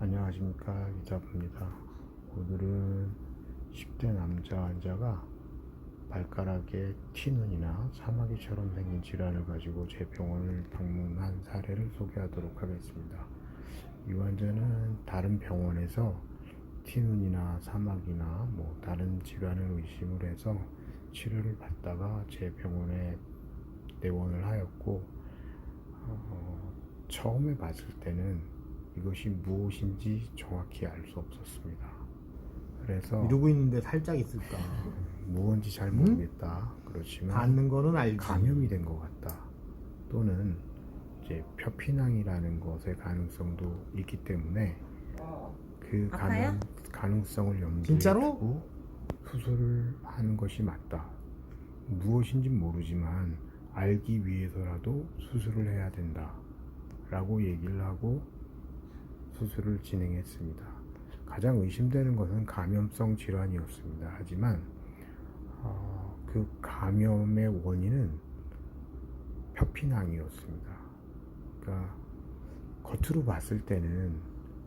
안녕하십니까 이자부입니다. 오늘은 10대 남자 환자가 발가락에 티눈이나 사마귀처럼 생긴 질환을 가지고 제 병원을 방문한 사례를 소개하도록 하겠습니다. 이 환자는 다른 병원에서 티눈이나 사마귀나 뭐 다른 질환을 의심을 해서 치료를 받다가 제 병원에 내원을 하였고 어, 처음에 봤을 때는 이것이 무엇인지 정확히 알 수 없었습니다. 그래서 이러고 있는데 살짝 있을까? 무언지 잘 모르겠다. 그렇지만 닿는 거는 알지. 감염이 된 것 같다. 또는 이제 표피낭이라는 것의 가능성도 있기 때문에 그 아파요? 가능, 가능성을 염두에 진짜로? 두고 수술을 하는 것이 맞다. 무엇인지 모르지만 알기 위해서라도 수술을 해야 된다. 라고 얘기를 하고 수술을 진행했습니다. 가장 의심되는 것은 감염성 질환이었습니다. 하지만 어, 그 감염의 원인은 표피낭이었습니다. 그러니까 겉으로 봤을 때는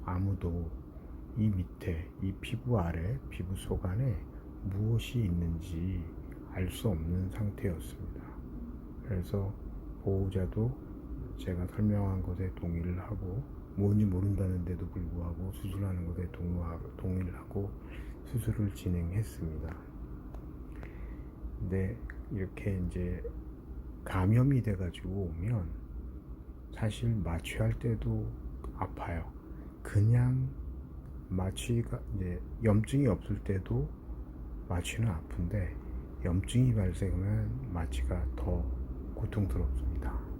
아무도 이 밑에 이 피부 아래 피부 속 안에 무엇이 있는지 알 수 없는 상태였습니다. 그래서 보호자도 제가 설명한 것에 동의를 하고 뭔지 모른다는데도 불구하고 수술하는 것에 동의를 하고 수술을 진행했습니다. 근데 이렇게 이제 감염이 돼가지고 오면 사실 마취할 때도 아파요. 그냥 마취가 이제 염증이 없을 때도 마취는 아픈데 염증이 발생하면 마취가 더 고통스럽습니다.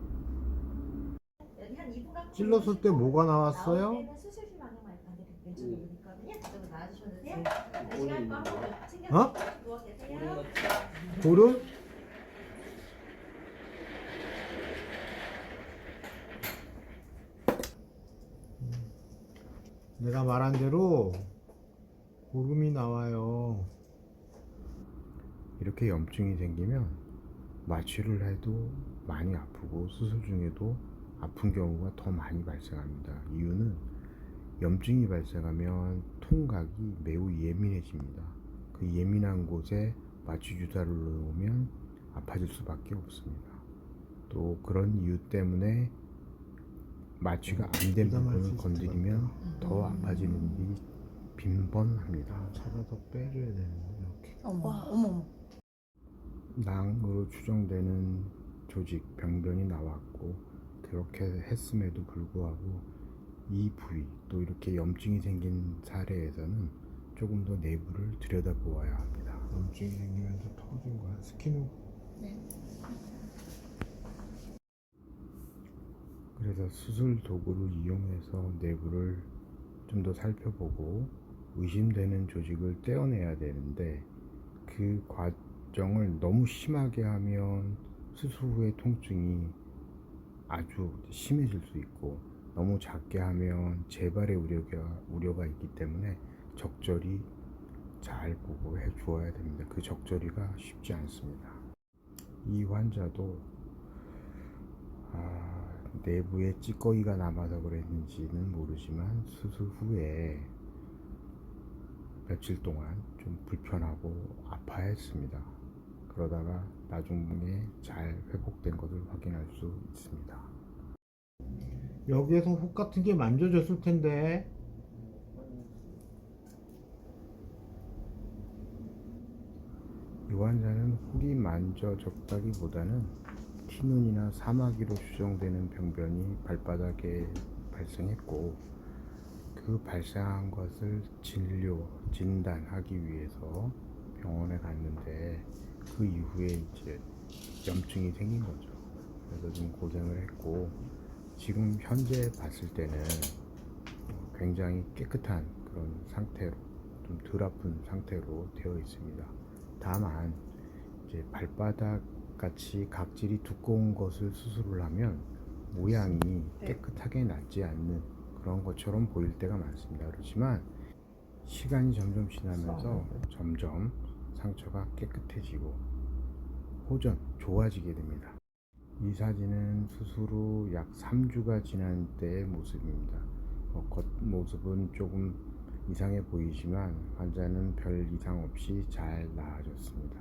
여기 한 2분간 찔렀을 때 뭐가 나왔어요? 챙겨 어? 계세요. 볼은? 내가 말한 대로 고름이 나와요. 이렇게 염증이 생기면 마취를 해도 많이 아프고 수술 중에도 아픈 경우가 더 많이 발생합니다. 이유는 염증이 발생하면 통각이 매우 예민해집니다. 그 예민한 곳에 마취 주사를 놓으면 아파질 수밖에 없습니다. 또 그런 이유 때문에 마취가 안 된 부분을 건드리면 더 아파지는 일이 빈번합니다. 잡아서 빼줘야 되는데 이렇게. 어머, 어머, 어머. 낭으로 추정되는 조직 병변이 나왔고 그렇게 했음에도 불구하고 이 부위 또 이렇게 염증이 생긴 사례에서는 조금 더 내부를 들여다보아야 합니다. 염증이 생기면서 터진 거야. 스키는 그래서 수술 도구를 이용해서 내부를 좀 더 살펴보고 의심되는 조직을 떼어내야 되는데 그 과정을 너무 심하게 하면 수술 후의 통증이 아주 심해질 수 있고 너무 작게 하면 재발의 우려가, 우려가 있기 때문에 적절히 잘 보고 해 주어야 됩니다. 그 적절히가 쉽지 않습니다. 이 환자도 아, 내부에 찌꺼기가 남아서 그랬는지는 모르지만 수술 후에 며칠 동안 좀 불편하고 아파했습니다. 그러다가 나중에 잘 회복된 것을 확인할 수 있습니다. 여기에서 혹 같은 게 만져졌을 텐데 이 환자는 혹이 만져졌다기보다는 티눈이나 사마귀로 추정되는 병변이 발바닥에 발생했고 그 발생한 것을 진료, 진단하기 위해서 병원에 갔는데 그 이후에 이제 염증이 생긴 거죠. 그래서 좀 고생을 했고 지금 현재 봤을 때는 굉장히 깨끗한 그런 상태로 좀 덜 아픈 상태로 되어 있습니다. 다만 이제 발바닥 같이 각질이 두꺼운 것을 수술을 하면 모양이 깨끗하게 낫지 않는 그런 것처럼 보일 때가 많습니다. 그렇지만 시간이 점점 지나면서 점점 상처가 깨끗해지고 호전 좋아지게 됩니다. 이 사진은 수술 후 약 3주가 지난 때의 모습입니다. 어, 겉모습은 조금 이상해 보이지만 환자는 별 이상 없이 잘 나아졌습니다.